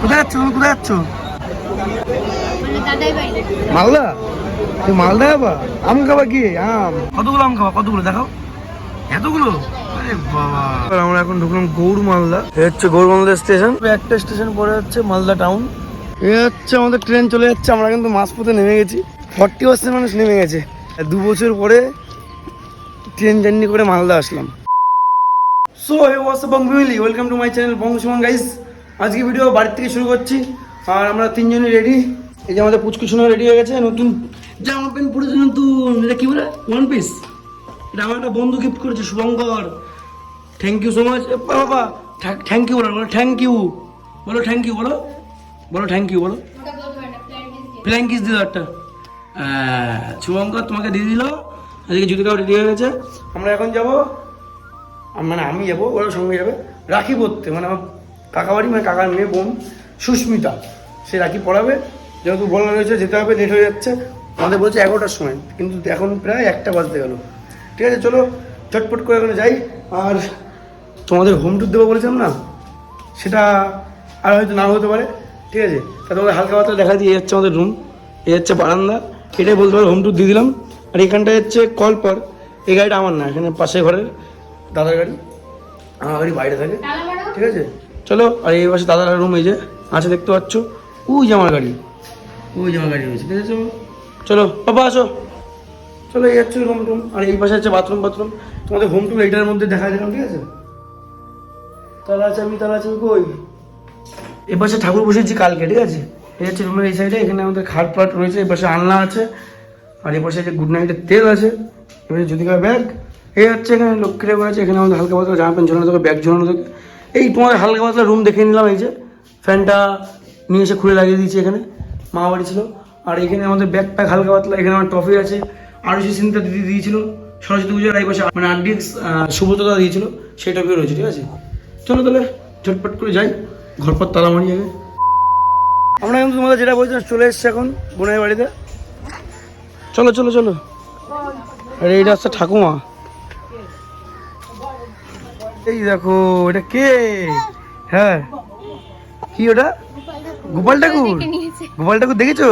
কোথায় যাচ্ছ কোথায় যাচ্ছ? মানে মালদা? মালদা যাবা? আম খাবা কি? আম। কতগুলো আম খাবা? কতগুলো? দেখাও। এতগুলো? আমরা এখন ঢুকলাম গৌর মালদা। এ হচ্ছে মালদা স্টেশন। একটা স্টেশন পরে হচ্ছে মালদা টাউন। এ হচ্ছে আমাদের ট্রেন চলে যাচ্ছে। আমরা কিন্তু মাঝপথে নেমে গেছি। ফর্টি পার্সেন্ট মানুষ নেমে গেছে। দু বছর পরে ট্রেন জার্নি করে মালদা আসলাম। So hey what's family welcome to my channel Banshuman guys আজকে ভিডিও বাড়ির থেকে শুরু করছি। আর আমরা তিনজনই রেডি এই যে আমাদের পুচকুচুনো রেডি হয়ে গেছে, নতুন জামা প্যান্ট পরেছে নতুন, এটা কি বলে? ওয়ান পিস এটা আমার একটা বন্ধু গিফট করেছে, Shubhankar. Thank you so much বাবা থ্যাংক ইউ বলো বলো থ্যাংক ইউ বলো থ্যাংক ইউ বলো। বলো থ্যাংক ইউ বলো। ফ্ল্যাং কিস দিল একটা। শুভঙ্কর তোমাকে দিয়ে দিল। আজকে জুতিকাও রেডি হয়ে গেছে। আমরা এখন যাব। মানে আমি যাব, ওরা সঙ্গে যাবে। রাখি পরতে মানে আমার কাকা বাড়ি মানে কাকার মেয়ে বোন সুস্মিতা। সে রাখি পড়াবে। যেহেতু বলা রয়েছে যেতে হবে লেট হয়ে যাচ্ছে। আমাদের বলছে এগারোটার সময় কিন্তু এখন প্রায় একটা বাজতে গেল। ঠিক আছে চলো চটপট করে ওখানে যাই। আর তোমাদের হোম ট্যুর দেবো বলেছিলাম না? সেটা আর হয়তো না হতে পারে। ঠিক আছে তা তোমাদের হালকা পাতলা দেখা দিয়ে হচ্ছে আমাদের রুম এই হচ্ছে বারান্দা। এটাই বলতে পারো হোম ট্যুর দিয়ে দিলাম। আর এখানটায় হচ্ছে কলপার। এই গাড়িটা আমার না এখানে পাশে ঘরের দাদার গাড়ি। আমার গাড়ি বাইরে থাকে। ঠিক আছে চলো আর এই পাশে দাদার রুম এই যে আছে দেখতে পাচ্ছ। ওই যে আমার গাড়ি। ওই যে আমার গাড়ি রয়েছে ঠিক আছে চলো বাবা আসো। চলো এই হচ্ছে রুম টুম আর এই পাশে হচ্ছে বাথরুম বাথরুম তোমাদের হোম টুম এইটার মধ্যে দেখা দিলাম ঠিক আছে? তালা আছে আমি তালা আছে কই? এ পাশে ঠাকুর বসেছি কালকে ঠিক আছে? এই হচ্ছে রুমের এই সাইডে এখানে আমাদের খাট ফাট রয়েছে এই পাশে আলনা আছে। আর এই পাশে যে গুড নাইটের তেল আছে এবারে যদিকার ব্যাগ এই হচ্ছে এখানে লক্ষ্মী ঠাকুর আছে এখানে আমাদের হালকা পাতলা জামা প্যান্ট ঝোলানো থাকে ব্যাগ ঝোলানো থাকে। এই তোমাদের হালকা পাতলা রুম দেখে নিলাম, এই যে। ফ্যানটা নিয়ে এসে খুলে লাগিয়ে দিয়েছি এখানে মা বাড়ি ছিল। আর এখানে আমাদের ব্যাগ প্যাক হালকা পাতলা, এখানে আমার টফি আছে। আরও যে সিনটা দিদি দিয়েছিল, সরস্বতী পুজোর এই পাশে মানে আট ডিক্স সুব্রতদা দিয়েছিল, সেই টফিও রয়েছে, ঠিক আছে? চলো তাহলে, ঝটপট করে যাই, ঘরপর তালা মারি আগে। আমরা কিন্তু তোমাদের যেটা বলছিলাম চলে এসছি এখন বোনের বাড়িতে। চলো চলো চলো। আরে এইটা হচ্ছে ঠাকুমা। এই দেখো এটা কে? হ্যাঁ। কি ওটা? গোপাল ঠাকুর? গোপাল ঠাকুর দেখেছ?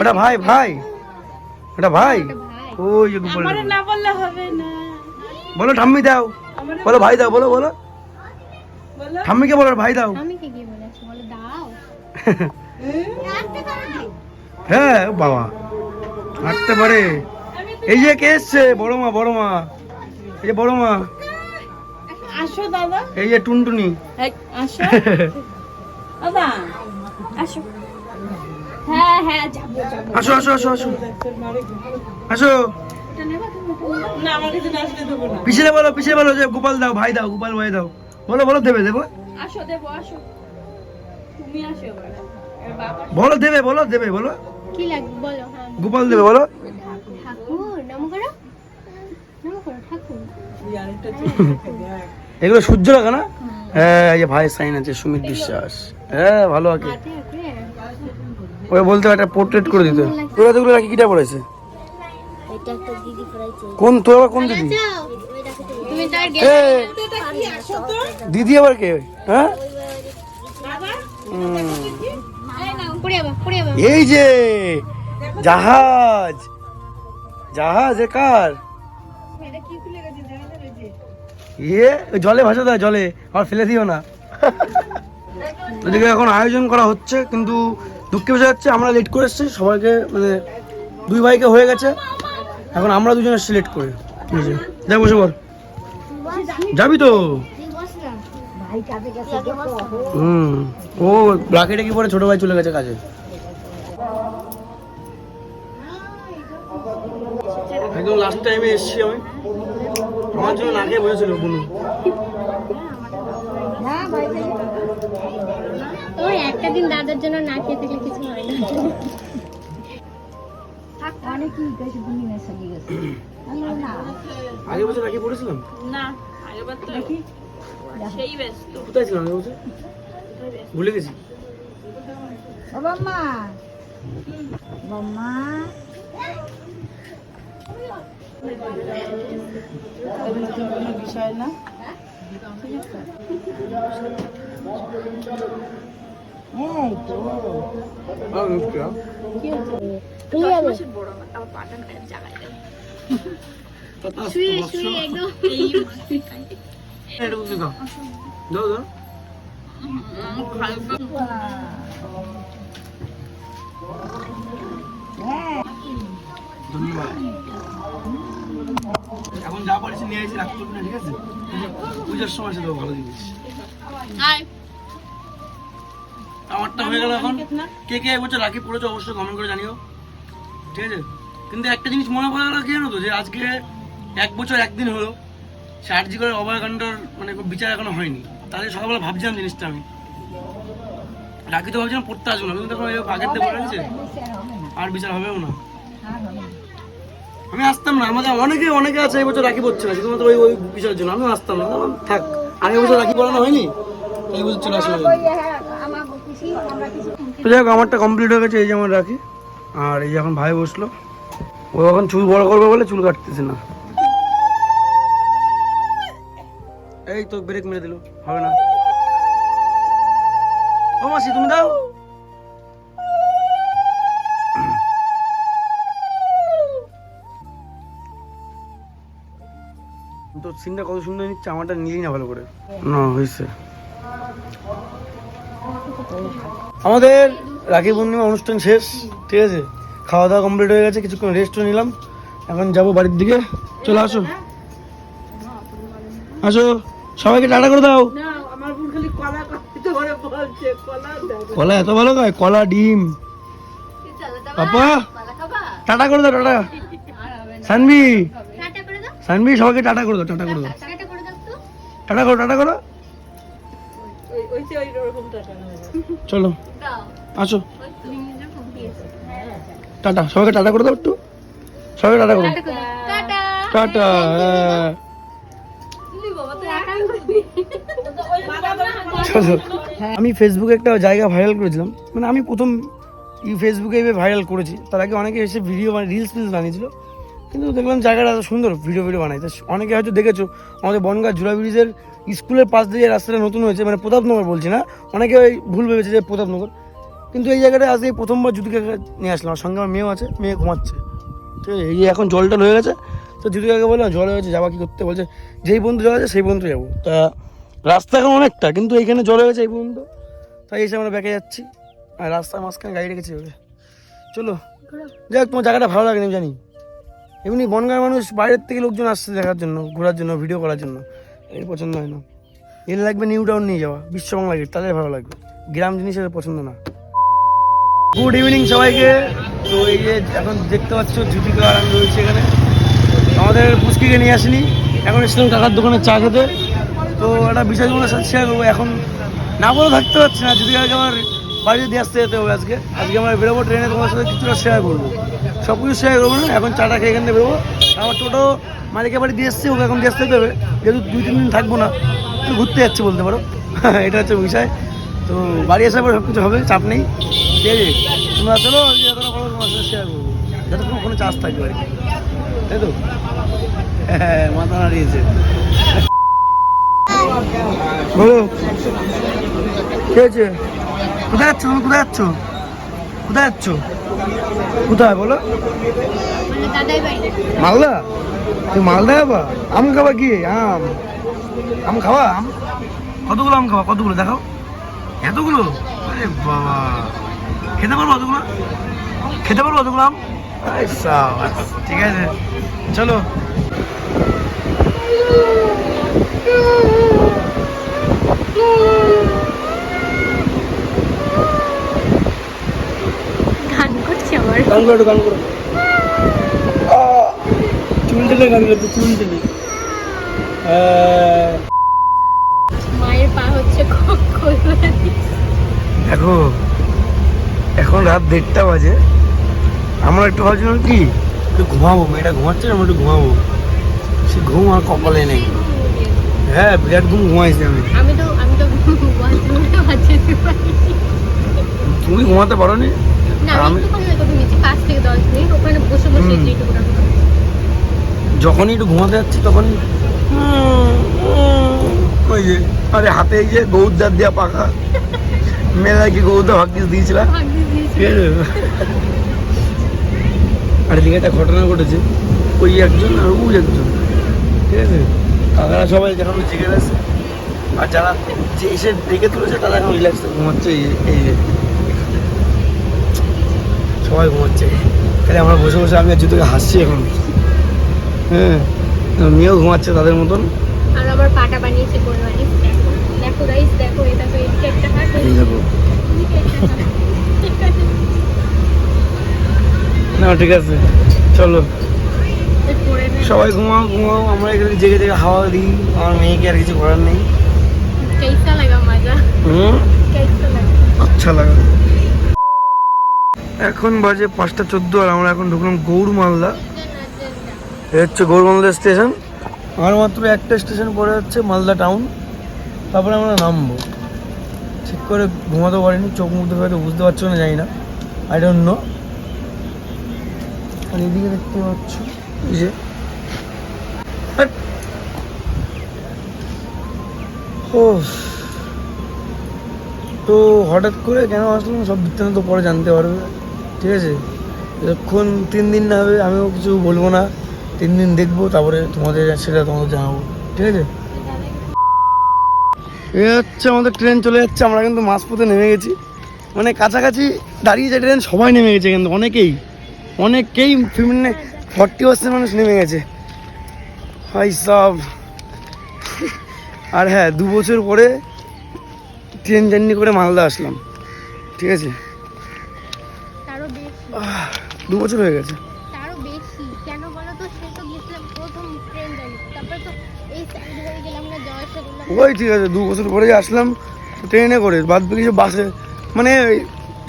ওটা ভাই ভাই। ওটা ভাই? ওই যে গোপাল ঠাকুর। না। বললে হবে না বলো ঠাম্মি দাও। বলো ভাই দাও বলো বলো। ঠাম্মিকে বলো ভাই দাও। হ্যাঁ বাবা। হাঁটতে পারে। এই যে কে এসছে? বড় মা বড় মা এই যে বড় মা আসো দাদা। এই যে টুনটুনি। আসো। দাদা আসো। হ্যাঁ হ্যাঁ যাব যাব। আসো আসো আসো আসো। আসো। পিছনে বলো পিছনে বলো যে গোপাল দাও ভাই দাও গোপাল ভাই দাও। বলো বলো দেবে দেবো। আসো দেবো আসো। তুমি আসো এবার। এবার বাবা বলো দেবে বলো দেবে বলো। কি লাগবে? বলো হ্যাঁ। গোপাল দেবে বলো। ঠাকুর নম করো। নম করো ঠাকুর। এগুলো সূর্য লাগা না? হ্যাঁ এই যে ভাই সাইন আছে সুমিত বিশ্বাস। হ্যাঁ ভালো আছে ওই বলতে একটা পোর্ট্রেট করে দিতে। তোরা তোগুলো রাখি কিটা পড়াইছে? কোন তোর আবার কোন দিদি? তুমি তার এ, দিদি আবার কে? হ্যাঁ? এই যে জাহাজ। জাহাজ এ কার? ইয়ে জলে ভাসা দেয় জলে। আর ফেলে দিও না। এদিকে এখন আয়োজন করা হচ্ছে কিন্তু দুঃখে বিষয় হচ্ছে আমরা লেট করে এসেছি সবাইকে মানে দুই ভাইকে হয়ে গেছে। এখন আমরা দুজন এসেছি লেট করে। যে, বসে বল। যাবি তো? হুম। ও ব্রাকেটে কি পরে ছোট ভাই চলে গেছে কাজে। একদম লাস্ট টাইমে এসেছি আমি। আমার জন্য না খেয়ে বসেছিল বুনু। ওই একটা দিন দাদার জন্য না খেয়ে থাকলে কিছু হয় না। আগে বছর রাখি পড়েছিলাম? না আগেবার তো সেই ব্যস্ত। কোথায় ছিলাম বছর? ভুলে গেছি। বিষয় না কি হচ্ছে দশ তুমি যাবে মাসের বড় আমার আমার পাটা গায়ে জাগায় দেয় শুয়ে শুয়ে একদম দাও দাও ধন্যবাদ। এখন যা পারিস নিয়ে আসি রাখতে না ঠিক আছে? পূজার সময় সেটা ভালো জিনিস। আমারটা হয়ে গেল এখন। কে কে এবছর রাখি পড়েছে অবশ্যই কমেন্ট করে জানিও। ঠিক আছে? কিন্তু একটা জিনিস মনে ভালো লাগে জানো তো যে আজকে এক বছর একদিন হলো সে আরজি করে অভয়কাণ্ডর মানে বিচার এখনও হয়নি। তাহলে সকালবেলা ভাবছিলাম জিনিসটা আমি। রাখি তো ভাবছিলাম পড়তে আসব না কিন্তু এই আগের থেকে বলে আর বিচার হবেও না। আমি আসতাম না, আমাদের অনেকে অনেকে আছে এই বছর রাখি পড়ছে না, শুধুমাত্র ওই ওই বিষয়ের জন্য আমি আসতাম না। থাক আগের বছর রাখি পড়ানো হয়নি? এই বছর চলে আসলাম তো যাই হোক, আমারটা কমপ্লিট হয়ে গেছে, এই যে আমার রাখি। আর এই এখন ভাই বসল। ও এখন চুল বড় করবে বলে চুল কাটতেছে না। এই তো ব্রেক মেরে দিল, হবে না। ও মাসি, তুমি দাও। সিনটা কত সুন্দর নিচ্ছে আমারটা নিলি না ভালো করে। না হয়েছে। আমাদের রাখি পূর্ণিমা অনুষ্ঠান শেষ ঠিক আছে? খাওয়া দাওয়া কমপ্লিট হয়ে গেছে কিছুক্ষণ রেস্টও নিলাম। এখন যাব বাড়ির দিকে। চলে আসো। আসো। সবাইকে টাটা করে দাও। কলা এত ভালো খায়? কলা ডিম। পাপা টাটা করে দাও টাটা। দাও সানভি সবাইকে টাটা করে দাও টাটা করে দাও। টাটা করে টাটা করো টাটা করো। চলো দাও। আসো। টাটা সবাইকে টাটা করে দাও একটু। সবাইকে টাটা করো। টাটা করে দাও। টাটা। টাটা। চলো। আমি ফেসবুকে একটা জায়গা ভাইরাল করেছিলাম। মানে আমি প্রথম ফেসবুকে এভাবে ভাইরাল করেছি। তার আগে অনেকে এসে ভিডিও মানে রিলস ফিলস বানিয়েছিল। কিন্তু দেখলাম জায়গাটা এত সুন্দর ভিডিও ভিডিও বানাই তো অনেকে হয়তো দেখেছ, আমাদের বনগাঁ জুড়া ব্রিজের স্কুলের পাশ দিয়ে রাস্তাটা নতুন হয়েছে মানে প্রতাপনগর বলছি না, অনেকে ওই ভুল ভেবেছে যে প্রতাপনগর। কিন্তু এই জায়গাটা আজকে প্রথমবার জুতিকে নিয়ে আসলাম, আর সঙ্গে আমার মেয়েও আছে, মেয়ে ঘুমাচ্ছে। ঠিক আছে, এই এখন জল টল হয়ে গেছে, তো জুতিকাকে বললাম, জল হয়েছে যাবা কি করতে? বলছে, যেই বন্ধু জল আছে সেই বন্ধু যাব। তা রাস্তা এখন অনেকটা, কিন্তু এইখানে জল হয়ে গেছে এই পর্যন্ত। তাই এসে আমরা ব্যাকে যাচ্ছি, আর রাস্তার মাঝখানে গাড়ি রেখেছি চলো, যাই হোক, তোমার জায়গাটা ভালো লাগে আমি জানি। এমনি বনগাঁর মানুষ বাইরের থেকে লোকজন আসছে দেখার জন্য, ঘোরার জন্য ভিডিও করার জন্য। এর পছন্দ হয় না। এর লাগবে নিউ টাউন নিয়ে যাওয়া, বিশ্ব বাংলা গেট তাদের ভালো লাগবে। গ্রাম জিনিস জিনিসের পছন্দ না। গুড ইভিনিং সবাইকে। তো এই যে এখন দেখতে পাচ্ছ জুতিকা আর আমি রয়েছে এখানে। আমাদের পুচকিকে নিয়ে আসিনি। এখন এসেছিলাম কাকার দোকানে চা খেতে। তো একটা বিষয় তোমার শেয়ার করব। এখন না বলে থাকতে পারছি না। যদি আগে আমার বাড়িতে দিয়ে আসতে যেতে হবে আজকে আজকে আমরা বেরোবো ট্রেনে তোমার সাথে কিছুটা শেয়ার করব। সব কিছু শেয়ার করব না, এখন চাটা খেয়ে এখান থেকে বেরোবো। আমার টোটো মালিকের বাড়ি দিয়ে এসছে, ওকে এখন দিয়ে আসতে হবে। যেহেতু দুই তিন দিন থাকব না ঘুরতে যাচ্ছি বলতে পারো। এটা হচ্ছে বিষয়। তো বাড়ি আসার পর সব কিছু হবে, চাপ নেই। ঠিক আছে? তোমরা চলো তোমার সাথে শেয়ার করব। যাতে যতক্ষণ কোনো চার্জ থাকবে আর কি। তাই তো? হ্যাঁ মাথা নাড়িয়েছে। বলো। কে আছে? কোথায় যাচ্ছ তুমি কোথায় যাচ্ছ? কোথায় যাচ্ছ? কোথায় বলো? মালদা? তুই মালদা যাবা? আম খাবা কি? আম। আম খাওয়া আম? কতগুলো আম খাওয়া কতগুলো? দেখাও। এতগুলো? আরে বাবা। খেতে পারব অতগুলো খেতে পারব অতগুলো আম? ঠিক আছে। চলো। গান করছে আমার গান করো গান করো। চুল টেনে গান চুল টেনে মায়ের পা হচ্ছে দেখো এখন রাত দেড়টা বাজে। আমরা একটু ভাবছিলাম কি একটু ঘুমাবো মেয়েটা ঘুমাচ্ছে না আমরা একটু ঘুমাবো। সে ঘুম আর কপালে নেই। হ্যাঁ বিরাট ঘুম ঘুমাইছি আমি। আমি তো আমি তো বাথরুমে বাঁচাতে পারি তুমি ঘুমাতে পারো নি আমি যখনই একটু ঘুমাতে যাচ্ছি তখন ওই যে আরে হাতে এই যে গৌরদার দেওয়া পাখা। মেলায় কি গৌতা ভাগ্যিস দিয়েছিলাম। আর এদিকে একটা ঘটনা ঘটেছে। ওই একজন আর ওই একজন। ঠিক আছে? কাকারা সবাই এখন জেগে গেছে আর যারা যে এসে ডেকে তুলেছে তারা এখন রিল্যাক্স ঘুমাচ্ছে এই এই সবাই ঘুমাচ্ছে তাহলে আমরা বসে বসে আমি আর জুতোকে হাসছি এখন হ্যাঁ আর মেয়েও ঘুমাচ্ছে তাদের মতন আর আবার পাটা বানিয়েছে কোরবানি দেখো দেখো গাইস দেখো এটা তো এদিকে একটা হাত এই দেখো এদিকে একটা হাত। ঠিক আছে না ঠিক আছে চলো এই করে নে। সবাই ঘুমাও ঘুমাও আমরা এখানে জেগে জেগে হাওয়া দিই আমার মেয়েকে আর কিছু করার নেই कैसा लगा मजा হুম कैसा लगा আচ্ছা লাগা এখন বাজে পাঁচটা চোদ্দ আর আমরা এখন ঢুকলাম গৌর মালদা এ হচ্ছে গৌর মালদা স্টেশন। আর মাত্র একটা স্টেশন পরে হচ্ছে মালদা টাউন। তারপরে আমরা নামবো। ঠিক করে ঘুমাতে পারিনি, চোখ মুখ দেখে বুঝতে পারছ না, জানি না। আই ডোন্ট নো আর এদিকে দেখতে পাচ্ছ যে। ও তো হঠাৎ করে কেন আসলাম সব বৃত্তান্ত পরে জানতে পারবে। ঠিক আছে? যখন তিন দিন না হবে, আমিও কিছু বলব না। তিন দিন দেখব, তারপরে তোমাদের সেটা তোমাদের জানাব। ঠিক আছে? এ হচ্ছে আমাদের ট্রেন চলে যাচ্ছে, আমরা কিন্তু মাঝপথে নেমে গেছি। মানে কাছাকাছি দাঁড়িয়েছে ট্রেন, সবাই নেমে গেছে কিন্তু, অনেকেই। অনেকেই মানে ফর্টি পার্সেন্ট মানুষ নেমে গেছে। হাই সব। আর হ্যাঁ দু বছর পরে ট্রেন জার্নি করে মালদা আসলাম। ঠিক আছে? দু বছর হয়ে গেছে। তারও বেশি। কেন বলো তো? সে তো গেছিলাম প্রথম ট্রেন জানি তারপরে তো এই সাইড গেলাম না যাওয়া আসা করলাম ওই ঠিক আছে দু বছর পরে আসলাম ট্রেনে করে। বাদ বাকি সব বাসে। মানে ওই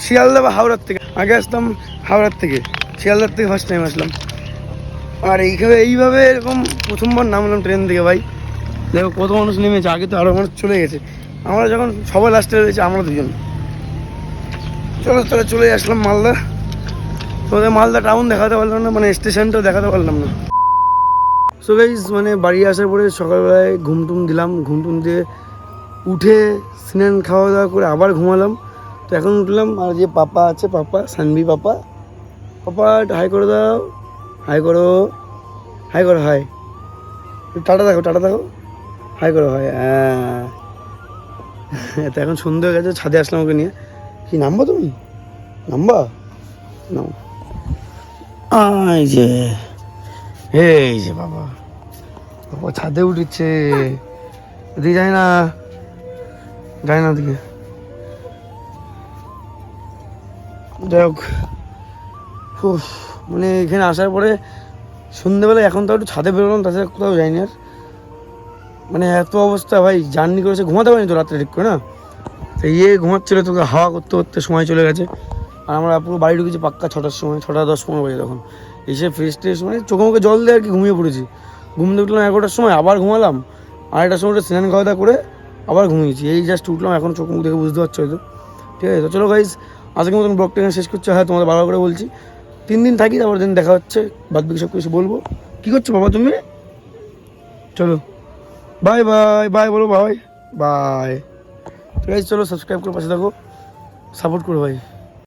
শিয়ালদা বা হাওড়ার থেকে। আগে আসতাম হাওড়ার থেকে। শিয়ালদার থেকে ফার্স্ট টাইম আসলাম। আর এইভাবে এইভাবে এরকম প্রথমবার নামলাম ট্রেন থেকে ভাই। দেখো কত মানুষ নেমেছে আগে তো আরও মানুষ চলে গেছে। আমরা যখন সবাই লাস্টে রয়েছে আমরা দুজন। চলো তাহলে চলে আসলাম মালদা। তোমাদের মালদা টাউন দেখাতে পারলাম না মানে স্টেশনটাও দেখাতে পারলাম না। সো গাইজ মানে বাড়ি আসার পরে সকালবেলায় ঘুমটুম দিলাম ঘুমটুম দিয়ে উঠে স্নান খাওয়া দাওয়া করে আবার ঘুমালাম। তো এখন উঠলাম, আর যে পাপা আছে, পাপা, সানভি পাপা পাপা হাই করে দাও হাই করো হাই করো হাই টাটা দেখো টাটা দেখো হাই করো হাই হ্যাঁ। তো এখন সন্ধে হয়ে গেছে, ছাদে আসলাম ওকে নিয়ে। কি, নামবো তুমি? নামবা? নাও আই যে। এই যে বাবা। বাবা, ছাদে উঠেছে। এদিকে যায় না। যায় না দিকে যাই হোক। মানে এখানে আসার পরে সন্ধ্যেবেলা এখন তো একটু ছাদে বেরোলাম, তাছাড়া কোথাও যাইনি আর। মানে এত অবস্থা ভাই, জার্নি করেছে, ঘুমাতে পারিনি তো রাত্রে ঠিক করে, না? তো ইয়ে ঘুমাচ্ছিল, তোকে হাওয়া করতে করতে সময় চলে গেছে। আর আমরা পুরো বাড়ি ঢুকেছি পাক্কা ছটার সময়, ছটা দশ পনেরো বাজে তখন। এসে ফ্রেশ ট্রেশ মানে চোখে মুখে জল দিয়ে আর কি ঘুমিয়ে পড়েছি। ঘুম থেকে উঠলাম এগারোটার সময়, আবার ঘুমালাম। আড়াইটার সময় স্নান খাওয়া করে আবার ঘুমিয়েছি। এই জাস্ট উঠলাম, এখন চোখ মুখ দেখে বুঝতে পারছ হয়তো। ঠিক আছে, তো চলো গাইজ আজকে মতন ব্লগটা শেষ করছে। হ্যাঁ তোমাদের বারবার করে বলছি, তিন দিন থাকি তারপর দিন দেখা হচ্ছে। বাদ বাকি সব কিছু বলব। কী করছ বাবা তুমি? চলো। বাই বাই বাই বলো বাই বাই ঠিক আছে চলো সাবস্ক্রাইব করে পাশে থাকো। সাপোর্ট করো ভাই।